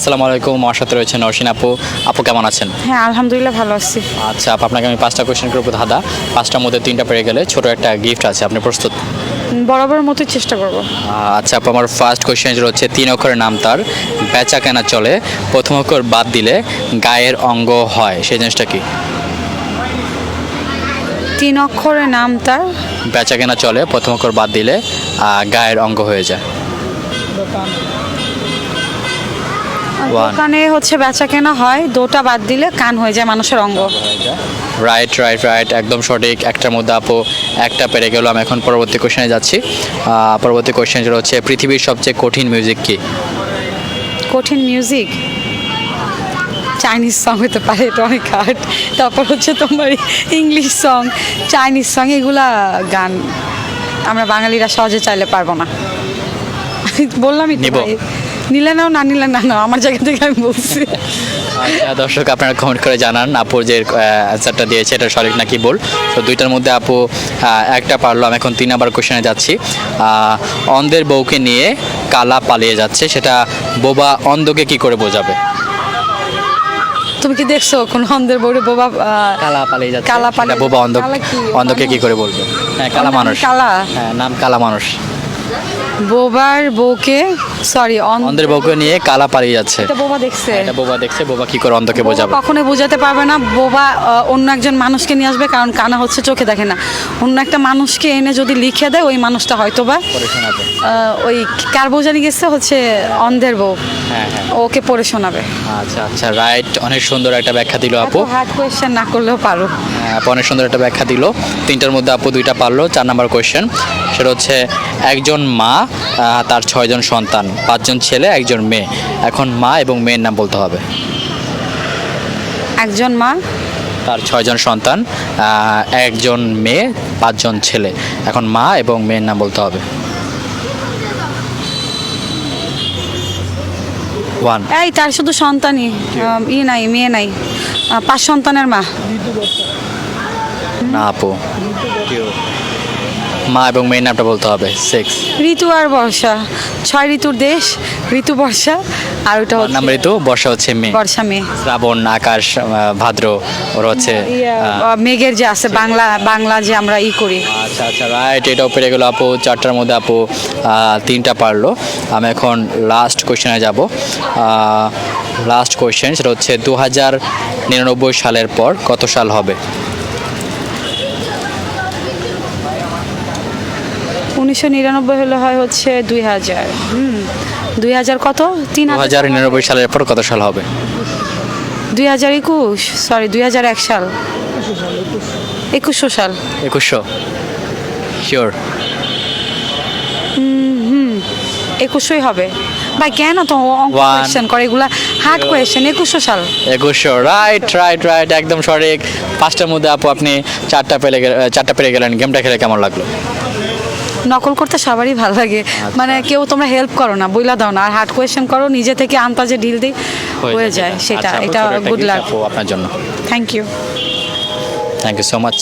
আসসালামু আলাইকুম আমার সাথে রয়েছে নরসিন আপু। আপু কেমন আছেন? হ্যাঁ আলহামদুলিল্লাহ ভালো আছি। আচ্ছা আপু আপনাকে আমি পাঁচটা কোয়েশ্চেন করব ধাঁধা পাঁচটার মধ্যে তিনটা পেরে গেলে ছোট একটা গিফট আছে আপনি প্রস্তুত? বরাবর মতোই চেষ্টা করব। আচ্ছা আপু আমার ফার্স্ট কোয়েশ্চেন হচ্ছে তিন অক্ষরের নাম তার বেচা কেনা চলে প্রথম অক্ষর বাদ দিলে গায়ের অঙ্গ হয় সেই জিনিসটা কি? তিন অক্ষরের নাম তার? বেচা কেনা চলে প্রথম অক্ষর বাদ দিলে গায়ের অঙ্গ হয়ে যায়. দোকানে হচ্ছে বেচা কেনা হয় দোটা বাদ দিলে কান হয়ে যায় মানুষের অঙ্গ। রাইট রাইট রাইট একদম সঠিক। একটার মধ্যে আপু একটা পেরে গেল আমি এখন পরবর্তী কোশ্চেনে যাচ্ছি। পরবর্তী কোশ্চেন হচ্ছে পৃথিবীর সবচেয়ে কঠিন মিউজিক কি? কঠিন মিউজিক চাইনিজ সং হতে পারে এটা অনেক হার্ড তারপর হচ্ছে তোমার ইংলিশ সং চাইনিজ সং এগুলা গান আমরা বাঙালিরা সহজে চাইলে পারব না। বললামই তো। নিলে নাও না নিলে না নাও আমার জায়গা থেকে আমি বলছি। আচ্ছা, দর্শক আপনারা কমেন্ট করে জানান আপু যে অ্যান্সারটা দিয়েছে এটা সঠিক নাকি বল তো দুইটার মধ্যে আপু একটা পারল আমি এখন তিন নাম্বার কোশ্চেনে যাচ্ছি। অন্ধের বউকে নিয়ে কালা পালিয়ে যাচ্ছে সেটা বোবা অন্ধকে কি করে বোঝাবে? তুমি কি দেখছ কোন অন্ধের বউরে বোবা কালা পালিয়ে যাচ্ছে? কালা পালিয়ে বোবা অন্ধ অন্ধকে কি করে বলবে? হ্যাঁ কালা মানুষ। কালা? হ্যাঁ নাম কালা মানুষ। বোবার বউকে সরি অন্ধের বউকে নিয়ে কালা পালিয়ে যাচ্ছে। এটা বোবা দেখছে। এটা বোবা দেখছে বোবা কি করে অন্ধকে বোঝাবে? কখনোই বোঝাতে পারবে না। বোবা অন্য একজন মানুষকে নিয়ে আসবে কারণ কানা হচ্ছে চোখে দেখে না। অন্য একটা মানুষকে এনে যদি লিখে দেয় ওই মানুষটা হয়তো বা ওই কার বউ জানি গেছে হচ্ছে অন্ধের বউ। হ্যাঁ হ্যাঁ। ওকে পড়ে শোনাবে। আচ্ছা আচ্ছা রাইট অনেক সুন্দর একটা ব্যাখ্যা দিল আপু। হার্ড কোয়েশ্চেন না করলেও পারো। হ্যাঁ, আপু অনেক সুন্দর একটা ব্যাখ্যা দিল। তিনটার মধ্যে আপু দুইটা পারল চার নাম্বার কোয়েশ্চেন সেটা হচ্ছে একজন মা তার ছয়জন সন্তান। পাঁচজন ছেলে একজন মেয়ে। এখন মা এবং মেয়ের নাম বলতে হবে। একজন মা? তার ছয়জন সন্তান একজন মেয়ে পাঁচজন ছেলে। এখন মা এবং মেয়ের নাম বলতে হবে। ওয়ান এই তার শুধু সন্তানই ই নাই মেয়ে নাই। পাঁচ সন্তানের মা। না আপু। মা এবং মেয়ের নামটা বলতে হবে সিক্স ঋতু আর বর্ষা। ছয় ঋতুর দেশ ঋতু বর্ষা আর ওটা নাম ঋতু বর্ষা হচ্ছে মেয়ে বর্ষা মেয়ে শ্রাবণ আকাশ ভাদ্র ওর হচ্ছে আহ, মেঘের যে আছে বাংলা বাংলা যে আমরা ই করি। আচ্ছা আচ্ছা রাইট এটাও পেরে গেলো আপু চারটার মধ্যে আপু আহ, তিনটা পারল। আমি এখন লাস্ট কোয়েশ্চেনে যাব। লাস্ট কোয়েশ্চেন সেটা হচ্ছে দু হাজার নিরানব্বই সালের পর কত সাল হবে? উনিশশো নিরানব্বই হলে হয় হচ্ছে দুই হাজার। হুম। দুই হাজার কত? তিন হাজার নিরানব্বই সালের পর কত সাল হবে? দুই হাজার একুশ সরি দুই হাজার এক সাল। একুশশো সাল। একুশশো। শিওর হুম। একুশশোই হবে। ভাই কেন তো. কোয়েশ্চেন করে এগুলা? হার্ড কোয়েশ্চেন একুশশো সাল। একুশশো রাইট রাইট রাইট একদম সঠিক। পাঁচটার মধ্যে আপু আপনি চারটা পেলে চারটা পেরে গেলেন। গেমটা খেলে কেমন লাগল? নকল করতে সবারই ভালো লাগে। মানে কেউ তোমরা হেল্প করো না বইলা দাও না। আর হার্ড কোয়েশ্চেন করো নিজে থেকে আনতা যে ঢিল দিই হয়ে যায়। সেটা আচ্ছা, এটা গুড লাক আপনার জন্য। Thank you thank you so much